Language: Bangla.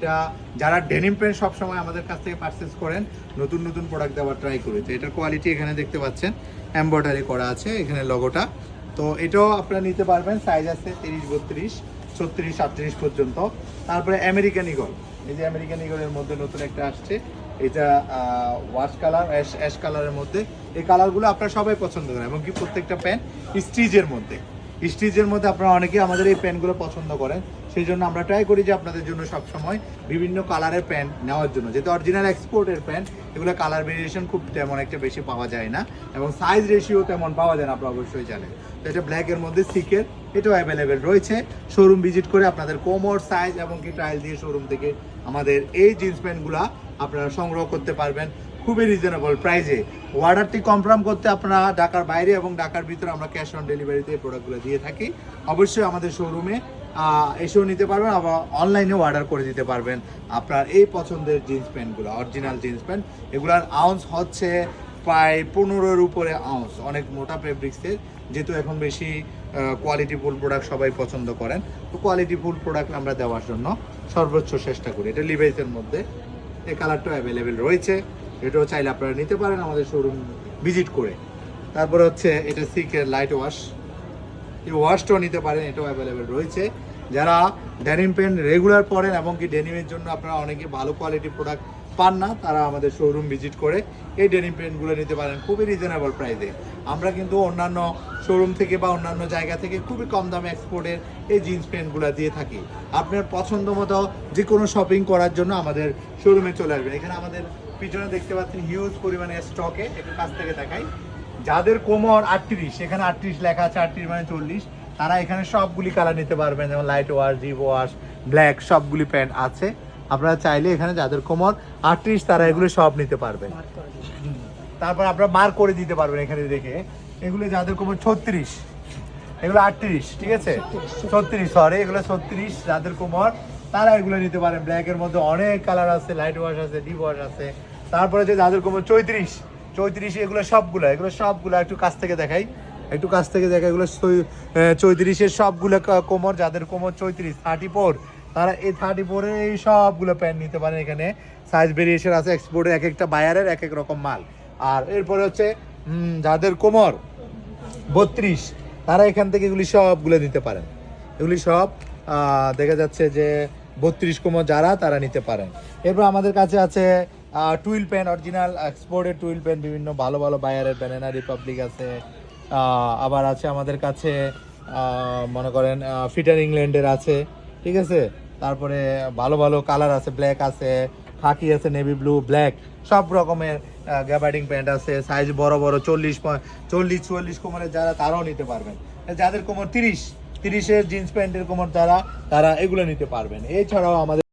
এটা যারা ডেনিম প্যান্ট সবসময় আমাদের কাছ থেকে পারচেস করেন, নতুন নতুন প্রোডাক্ট দেওয়ার ট্রাই করেছে এটার কোয়ালিটি এখানে দেখতে পাচ্ছেন এমব্রয়ডারি করা আছে এখানে লগোটা তো এটাও আপনারা নিতে পারবেন সাইজ আছে তিরিশ, বত্রিশ, ছত্রিশ, আটত্রিশ পর্যন্ত। তারপরে আমেরিকান ইগল এই যে আমেরিকান ইগলের মধ্যে নতুন একটা আসছে, এটা ওয়াশ কালার অ্যাশ অ্যাশ কালারের মধ্যে। এই কালারগুলো আপনারা সবাই পছন্দ করেন, এবং কি প্রত্যেকটা প্যান্ট স্টিচের মধ্যে। স্টিচের মধ্যে আপনারা অনেকেই আমাদের এই প্যান্টগুলো পছন্দ করেন, সেই জন্য আমরা ট্রাই করি যে আপনাদের জন্য সব সময় বিভিন্ন কালারের প্যান্ট নেওয়ার জন্য। যেহেতু অরিজিনাল এক্সপোর্টের প্যান্ট এগুলো কালার ভেরিয়েশন খুব তেমন একটা বেশি পাওয়া যায় না এবং সাইজ রেশিও তেমন পাওয়া যায় না আপনারা অবশ্যই জানেন। তো এটা ব্ল্যাকের মধ্যে সিকের এটাও অ্যাভেলেবেল রয়েছে। শোরুম ভিজিট করে আপনাদের কোমর সাইজ এবং কি ট্রায়াল দিয়ে শোরুম থেকে আমাদের এই জিন্স প্যান্টগুলা আপনারা সংগ্রহ করতে পারবেন। খুবই রিজনেবল প্রাইসে অর্ডারটি কনফার্ম করতে আপনারা ঢাকার বাইরে এবং ঢাকার ভিতরে আমরা ক্যাশ অন ডেলিভারিতে এই প্রোডাক্টগুলো দিয়ে থাকি। অবশ্যই আমাদের শোরুমে এসেও নিতে পারবেন আবার অনলাইনেও অর্ডার করে দিতে পারবেন আপনার এই পছন্দের জিন্স প্যান্টগুলো অরিজিনাল জিন্স প্যান্ট এগুলার আউন্স হচ্ছে প্রায় পনেরোর উপরে আউন্স অনেক মোটা ফেব্রিক্সের যেহেতু এখন বেশি কোয়ালিটি ফুল প্রোডাক্ট সবাই পছন্দ করেন। তো কোয়ালিটি ফুল প্রোডাক্ট আমরা দেওয়ার জন্য সর্বোচ্চ চেষ্টা করি। এটা লিভাইসের মধ্যে। এই কালারটাও অ্যাভেলেবেল রয়েছে। এটাও চাইলে আপনারা নিতে পারেন আমাদের শোরুম ভিজিট করে। তারপরে হচ্ছে এটা সিকের লাইট ওয়াশ এই ওয়াশটাও নিতে পারেন, এটাও অ্যাভেলেবেল রয়েছে। যারা ডেনিম পেন রেগুলার পরেন এবং কি ডেনিমের জন্য আপনারা অনেকে ভালো কোয়ালিটি প্রোডাক্ট পান না, তারা আমাদের শোরুম ভিজিট করে এই ডেনিম পেনগুলো নিতে পারেন খুবই রিজনেবল প্রাইসে আমরা কিন্তু অন্যান্য শোরুম থেকে বা অন্যান্য জায়গা থেকে খুবই কম দামে এক্সপোর্টের এই জিন্স প্যান্টগুলো দিয়ে থাকি। আপনার পছন্দ মতো যে কোনো শপিং করার জন্য আমাদের শোরুমে চলে আসবেন। এখানে আমাদের পিছনে দেখতে পাচ্ছেন হিউজ পরিমাণে স্টকে একটু কাছ থেকে দেখাই। যাদের কোমর আটত্রিশ এখানে আটত্রিশ লেখা আছে আটত্রিশ মানে চল্লিশ তারা এখানে সবগুলি কালার নিতে পারবেন যেমন light wash deep wash black সবগুলি প্যান্ট আছে। আপনারা চাইলে এখানে যাদের কোমর আটত্রিশ তারা এগুলো সব নিতে পারবেন। তারপর আপনারা মার্ক করে দিতে পারবেন এখানে দেখে। এগুলো যাদের কোমর ছত্রিশ এগুলো আটত্রিশ ঠিক আছে? ছত্রিশ। সরি এগুলো ছত্রিশ যাদের কোমর তারা এগুলো নিতে পারেন। ব্ল্যাকের মধ্যে অনেক কালার আছে লাইট ওয়াশ আছে ডিপ ওয়াশ আছে। তারপরে যে যাদের কোমর চৌত্রিশ চৌত্রিশ এগুলো সবগুলো এগুলো সবগুলো একটু কাছ থেকে দেখাই। একটু কাছ থেকে দেখা এগুলো চৌত্রিশের সবগুলো কোমর, যাদের কোমর চৌত্রিশ থার্টি ফোর তারা এই থার্টি ফোরের এই সবগুলো প্যান্ট নিতে পারেন এখানে। সাইজ ভেরিয়েশন আছে এক্সপোর্টের এক একটা বায়ারের এক এক রকম মাল। আর এরপরে হচ্ছে যাদের কোমর বত্রিশ, তারা এখান থেকে এগুলি সবগুলো নিতে পারেন। এগুলি সব দেখা যাচ্ছে যে বত্রিশ কোমর যারা, তারা নিতে পারেন। এরপর আমাদের কাছে আছে টুইল প্যান্ট অরিজিনাল এক্সপোর্টের টুইল প্যান্ট বিভিন্ন ভালো ভালো বায়ারের ব্যানানা রিপাবলিক আছে। আবার আছে আমাদের কাছে মনে করেন ফিটার ইংল্যান্ডের আছে, ঠিক আছে? তারপরে ভালো ভালো কালার আছে ব্ল্যাক আছে খাকি আছে নেভি ব্লু ব্ল্যাক সব রকমের গ্যাবার্ডিং প্যান্ট আছে সাইজ বড় বড়, চল্লিশ চল্লিশ, চুয়াল্লিশ কোমরের যারা, তারাও নিতে পারবেন। যাদের কোমর তিরিশ তিরিশের জিন্স প্যান্টের কোমর দ্বারা তারা এগুলো নিতে পারবেন। এছাড়াও আমাদের